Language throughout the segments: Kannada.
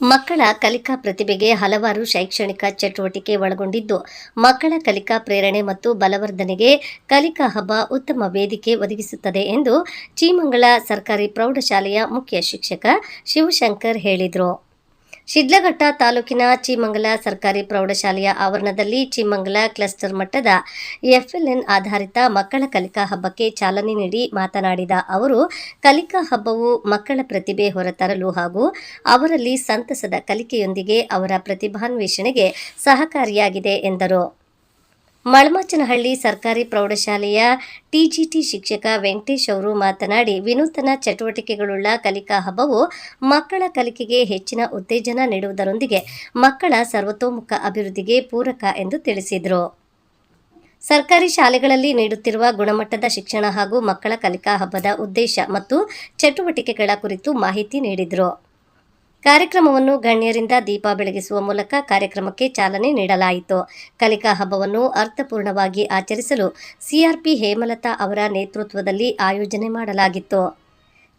ಮಕ್ಕಳ ಕಲಿಕಾ ಪ್ರತಿಭೆಗೆ ಹಲವಾರು ಶೈಕ್ಷಣಿಕ ಚಟುವಟಿಕೆ ಒಳಗೊಂಡಿದ್ದು, ಮಕ್ಕಳ ಕಲಿಕಾ ಪ್ರೇರಣೆ ಮತ್ತು ಬಲವರ್ಧನೆಗೆ ಕಲಿಕಾ ಹಬ್ಬ ಉತ್ತಮ ವೇದಿಕೆ ಒದಗಿಸುತ್ತದೆ ಎಂದು ಚೀಮಂಗಳ ಸರ್ಕಾರಿ ಪ್ರೌಢಶಾಲೆಯ ಮುಖ್ಯ ಶಿಕ್ಷಕ ಶಿವಶಂಕರ್ ಹೇಳಿದರು. ಶಿಡ್ಲಘಟ್ಟ ತಾಲೂಕಿನ ಚೀಮಂಗಲ ಸರ್ಕಾರಿ ಪ್ರೌಢಶಾಲೆಯ ಆವರಣದಲ್ಲಿ ಚೀಮಂಗಲ ಕ್ಲಸ್ಟರ್ ಮಟ್ಟದ ಎಫ್ಎಲ್ಎನ್ ಆಧಾರಿತ ಮಕ್ಕಳ ಕಲಿಕಾ ಹಬ್ಬಕ್ಕೆ ಚಾಲನೆ ನೀಡಿ ಮಾತನಾಡಿದ ಅವರು, ಕಲಿಕಾ ಹಬ್ಬವು ಮಕ್ಕಳ ಪ್ರತಿಭೆ ಹೊರತರಲು ಹಾಗೂ ಅವರಲ್ಲಿ ಸಂತಸದ ಕಲಿಕೆಯೊಂದಿಗೆ ಅವರ ಪ್ರತಿಭಾನ್ವೇಷಣೆಗೆ ಸಹಕಾರಿಯಾಗಿದೆ ಎಂದರು. ಮಳಮಾಚನಹಳ್ಳಿ ಸರ್ಕಾರಿ ಪ್ರೌಢಶಾಲೆಯ ಟಿಜಿಟಿ ಶಿಕ್ಷಕ ವೆಂಕಟೇಶ್ ಅವರು ಮಾತನಾಡಿ, ವಿನೂತನ ಚಟುವಟಿಕೆಗಳುಳ್ಳ ಕಲಿಕಾ ಹಬ್ಬವು ಮಕ್ಕಳ ಕಲಿಕೆಗೆ ಹೆಚ್ಚಿನ ಉತ್ತೇಜನ ನೀಡುವುದರೊಂದಿಗೆ ಮಕ್ಕಳ ಸರ್ವತೋಮುಖ ಅಭಿವೃದ್ಧಿಗೆ ಪೂರಕ ಎಂದು ತಿಳಿಸಿದರು. ಸರ್ಕಾರಿ ಶಾಲೆಗಳಲ್ಲಿ ನೀಡುತ್ತಿರುವ ಗುಣಮಟ್ಟದ ಶಿಕ್ಷಣ ಹಾಗೂ ಮಕ್ಕಳ ಕಲಿಕಾ ಹಬ್ಬದ ಉದ್ದೇಶ ಮತ್ತು ಚಟುವಟಿಕೆಗಳ ಕುರಿತು ಮಾಹಿತಿ ನೀಡಿದರು. ಕಾರ್ಯಕ್ರಮವನ್ನು ಗಣ್ಯರಿಂದ ದೀಪ ಬೆಳಗಿಸುವ ಮೂಲಕ ಕಾರ್ಯಕ್ರಮಕ್ಕೆ ಚಾಲನೆ ನೀಡಲಾಯಿತು. ಕಲಿಕಾ ಹಬ್ಬವನ್ನು ಅರ್ಥಪೂರ್ಣವಾಗಿ ಆಚರಿಸಲು ಸಿಆರ್ಪಿ ಹೇಮಲತಾ ಅವರ ನೇತೃತ್ವದಲ್ಲಿ ಆಯೋಜನೆ ಮಾಡಲಾಗಿತ್ತು.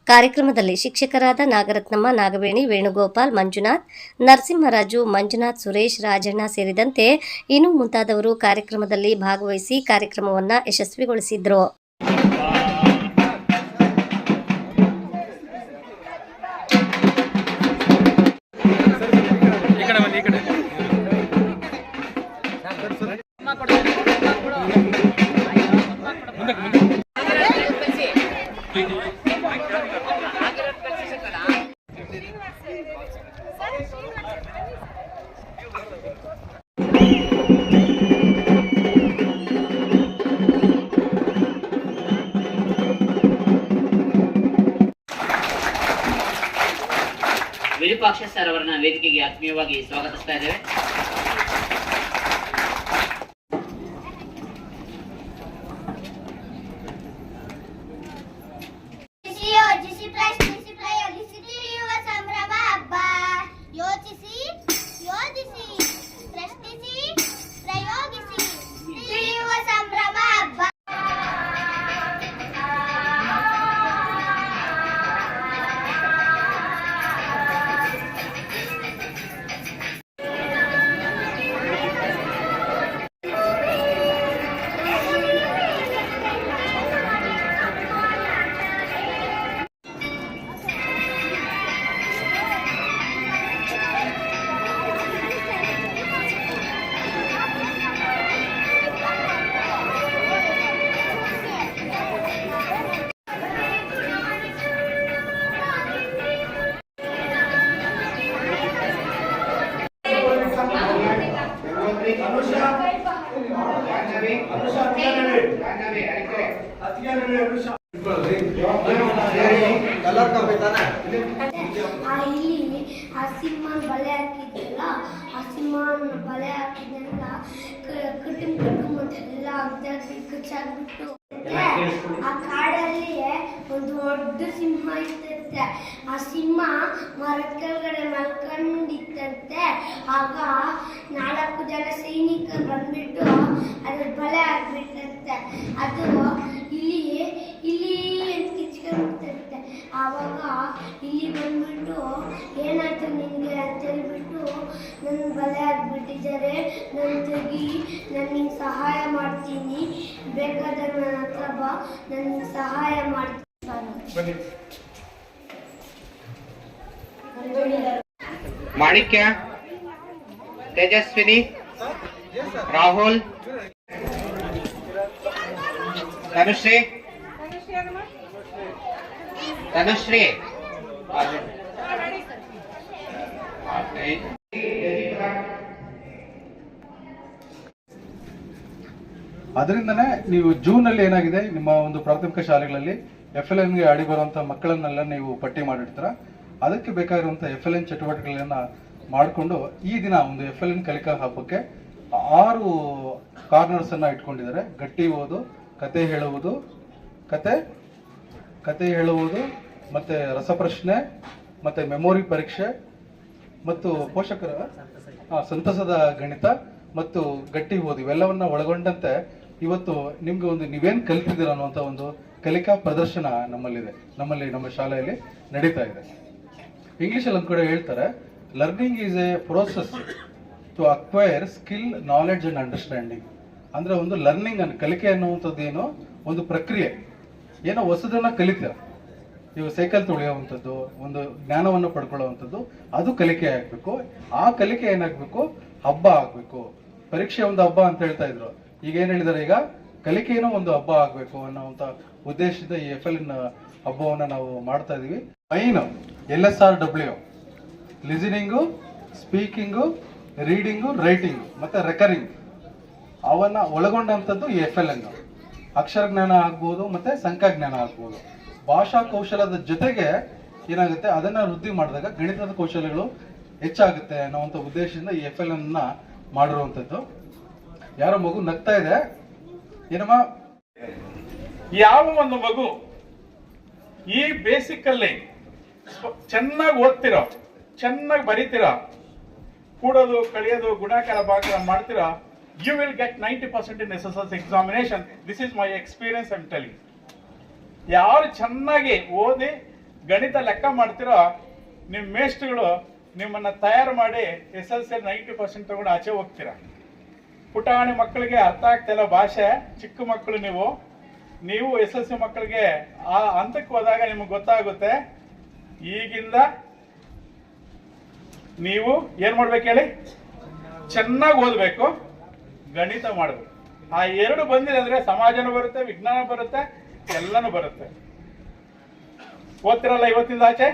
ಕಾರ್ಯಕ್ರಮದಲ್ಲಿ ಶಿಕ್ಷಕರಾದ ನಾಗರತ್ನಮ್ಮ, ನಾಗವೇಣಿ, ವೇಣುಗೋಪಾಲ್, ಮಂಜುನಾಥ್, ನರಸಿಂಹರಾಜು, ಮಂಜುನಾಥ್ ಸುರೇಶ್, ರಾಜಣ್ಣ ಸೇರಿದಂತೆ ಇನ್ನು ಮುಂತಾದವರು ಕಾರ್ಯಕ್ರಮದಲ್ಲಿ ಭಾಗವಹಿಸಿ ಕಾರ್ಯಕ್ರಮವನ್ನು ಯಶಸ್ವಿಗೊಳಿಸಿದ್ರು. ವಿರೂಪಾಕ್ಷ ಸರ್ ಅವರನ್ನ ವೇದಿಕೆಗೆ ಆತ್ಮೀಯವಾಗಿ ಸ್ವಾಗತಿಸ್ತಾ ಇದ್ದೇವೆ. ಆ ಇಲ್ಲಿ ಆ ಸಿಂಹನ ಬಲೆ ಹಾಕಿದ್ರಲ್ಲ ಆ ಸಿಂಹನ ಬಲೆ ಕುಟುಂಬ ಕುಟುಂಬ ಎಲ್ಲ ಅಗ್ದಾಗಿ ಕಚ್ಚಾಗ್ಬಿಟ್ಟು ಆ ಕಾಡಲ್ಲಿ ಒಂದು ದೊಡ್ಡ ಸಿಂಹ ಇತ್ತಂತೆ. ಆ ಸಿಂಹ ಮರದ ಕೆಳಗಡೆ ಮಲ್ಕೊಂಡಿತ್ತಂತೆ. ಆಗ ನಾಲ್ಕು ಜನ ಸೈನಿಕರು ಬಂದ್ಬಿಟ್ಟು ಅದ್ರ ಬಲೆ ಹಾಕ್ಬಿಟ್ಟಂತೆ ಅದು ಇಲ್ಲಿ ಇಲ್ಲಿ ಅಂತ ಕಿಚ್ಕೊಂಡ್ಬಿಡ್ತಂತೆ. ಆವಾಗ ಇಲ್ಲಿ ಬಂದ್ಬಿಟ್ಟು ಏನಾಯ್ತು ನಿನಗೆ ಅಂತ ಹೇಳ್ಬಿಟ್ಟು ನನ್ನ ಬಲೆ ಹಾಕ್ಬಿಟ್ಟಿದ್ದಾರೆ ನನ್ನ ತೆಗಿ, ನಾನು ನಿಂಗೆ ಸಹಾಯ ಮಾಡ್ತೀನಿ. ಬೇಕಾದ್ರೆ ನನ್ನ ಹತ್ರ ಬಾ ನನ್ನ ಸಹಾಯ ಮಾಡ್ತೀನಿ. ಮಾಣಿಕ್ಯ ತೇಜಸ್ವಿನಿ ರಾಹುಲ್ ತನುಶ್ರೀ ತನುಶ್ರೀ ಅದರಿಂದನೇ ನೀವು ಜೂನ್ ಅಲ್ಲಿ ಏನಾಗಿದೆ ನಿಮ್ಮ ಒಂದು ಪ್ರಾಥಮಿಕ ಶಾಲೆಗಳಲ್ಲಿ? ಎಫ್ ಎಲ್ ಎನ್ಗೆ ಆಡಿ ಬರುವಂಥ ಮಕ್ಕಳನ್ನೆಲ್ಲ ನೀವು ಪಟ್ಟಿ ಮಾಡಿರ್ತೀರ ಅದಕ್ಕೆ ಬೇಕಾಗಿರುವಂಥ ಎಫ್ ಎಲ್ ಎನ್ ಚಟುವಟಿಕೆಗಳನ್ನ ಮಾಡಿಕೊಂಡು ಈ ದಿನ ಒಂದು ಎಫ್ ಎಲ್ ಎನ್ ಕಲಿಕಾ ಹಬ್ಬಕ್ಕೆ ಆರು ಕಾರ್ನರ್ಸನ್ನು ಇಟ್ಕೊಂಡಿದ್ದಾರೆ. ಗಟ್ಟಿ ಓದು, ಕತೆ ಹೇಳುವುದು, ಕತೆ ಕತೆ ಹೇಳುವುದು, ಮತ್ತು ರಸಪ್ರಶ್ನೆ, ಮತ್ತು ಮೆಮೊರಿ ಪರೀಕ್ಷೆ, ಮತ್ತು ಪೋಷಕರ ಸಂತಸದ ಗಣಿತ, ಮತ್ತು ಗಟ್ಟಿ ಓದು ಇವೆಲ್ಲವನ್ನ ಒಳಗೊಂಡಂತೆ ಇವತ್ತು ನಿಮ್ಗೆ ಒಂದು ನೀವೇನು ಕಲಿತಿದ್ದೀರ ಅನ್ನುವಂತ ಒಂದು ಕಲಿಕಾ ಪ್ರದರ್ಶನ ನಮ್ಮಲ್ಲಿದೆ. ನಮ್ಮಲ್ಲಿ ನಮ್ಮ ಶಾಲೆಯಲ್ಲಿ ನಡೀತಾ ಇದೆ. ಇಂಗ್ಲಿಷ್ ಅಲ್ಲಿ ಒಂದ್ ಕಡೆ ಹೇಳ್ತಾರೆ learning is a process to acquire skill knowledge and understanding ಅಂದ್ರೆ ಒಂದು ಲರ್ನಿಂಗ್ ಅನ್ನು, ಕಲಿಕೆ ಅನ್ನುವಂಥದ್ದು ಏನು? ಒಂದು ಪ್ರಕ್ರಿಯೆ. ಏನೋ ಹೊಸದನ್ನ ಕಲಿತೀರ. ನೀವು ಸೈಕಲ್ ತುಳಿಯುವಂಥದ್ದು, ಒಂದು ಜ್ಞಾನವನ್ನು ಪಡ್ಕೊಳ್ಳುವಂಥದ್ದು, ಅದು ಕಲಿಕೆ ಆಗಬೇಕು. ಆ ಕಲಿಕೆ ಏನಾಗಬೇಕು? ಹಬ್ಬ ಆಗಬೇಕು. ಪರೀಕ್ಷೆ ಒಂದು ಹಬ್ಬ ಅಂತ ಹೇಳ್ತಾ ಇದ್ರು. ಈಗ ಏನು ಹೇಳಿದಾರೆ ಈಗ? ಕಲಿಕೆಯೂ ಒಂದು ಹಬ್ಬ ಆಗಬೇಕು ಅನ್ನೋಂಥ ಉದ್ದೇಶದಿಂದ ಈ ಎಫ್ ಎಲ್ ಹಬ್ಬವನ್ನು ನಾವು ಮಾಡ್ತಾ ಇದ್ದೀವಿ main L S R W listening speaking reading writing ಮತ್ತು ರೆಕರಿಂಗ್ ಅವನ್ನು ಒಳಗೊಂಡಂಥದ್ದು ಎಫ್ ಎಲ್ ಎನ್ ಅಕ್ಷರ ಜ್ಞಾನ ಆಗ್ಬೋದು ಮತ್ತು ಸಂಖ್ಯಾಜ್ಞಾನ ಆಗ್ಬೋದು. ಭಾಷಾ ಕೌಶಲದ ಜೊತೆಗೆ ಏನಾಗುತ್ತೆ? ಅದನ್ನು ವೃದ್ಧಿ ಮಾಡಿದಾಗ ಗಣಿತದ ಕೌಶಲ್ಯಗಳು ಹೆಚ್ಚಾಗುತ್ತೆ ಅನ್ನೋವಂಥ ಉದ್ದೇಶದಿಂದ ಈ ಎಫ್ ಎಲ್ ಅನ್ನ ಮಾಡಿರುವಂಥದ್ದು. ಯಾರೋ ಮಗು ನಗ್ತಾ ಇದೆ. ಏನಮ್ಮ? ಯಾವ ಒಂದು ಮಗು, ಈ ಬೇಸಿಕ್ ಅಲ್ಲಿ ಚೆನ್ನಾಗಿ ಓದ್ತಿರೋ, ಚೆನ್ನಾಗಿ ಬರೀತಿರೋ, ಕೂಡೋದು ಕಳಿಯೋದು ಗುಣಾಕಾರ ಭಾಗ ಮಾಡ್ತಿರೋ you will get ninety percent in S S S examination this is my experience I'm telling ಯಾರು ಚೆನ್ನಾಗಿ ಓದಿ, ಗಣಿತ ಲೆಕ್ಕ ಮಾಡ್ತಿರೋ ನಿಮ್ಮ ಮೇಸ್ಟ್ಗಳು ನಿಮ್ಮನ್ನ ತಯಾರು ಮಾಡಿ S L C ninety percent ತಗೊಂಡು ಆಚೆ ಹೋಗ್ತೀರಾ? ಪುಟಾಣಿ ಮಕ್ಕಳಿಗೆ ಅರ್ಥ ಆಗ್ತಿಲ್ಲ ಭಾಷೆ, ಚಿಕ್ಕ ಮಕ್ಕಳು ನೀವು. ನೀವು ಎಸ್ ಎಲ್ ಮಕ್ಕಳಿಗೆ ಆ ಹಂತಕ್ಕೆ ಹೋದಾಗ ನಿಮಗೆ ಗೊತ್ತಾಗುತ್ತೆ. ಈಗಿಂದ ನೀವು ಏನ್ ಮಾಡ್ಬೇಕು ಹೇಳಿ? ಚೆನ್ನಾಗಿ ಓದಬೇಕು, ಗಣಿತ ಮಾಡಬೇಕು. ಆ ಎರಡು ಬಂದಿದೆ ಅಂದ್ರೆ ಸಮಾಜನೂ ಬರುತ್ತೆ ವಿಜ್ಞಾನ ಬರುತ್ತೆ, ಎಲ್ಲನೂ ಬರುತ್ತೆ. ಓದ್ತಿರಲ್ಲ ಇವತ್ತಿಂದ ಆಚೆ?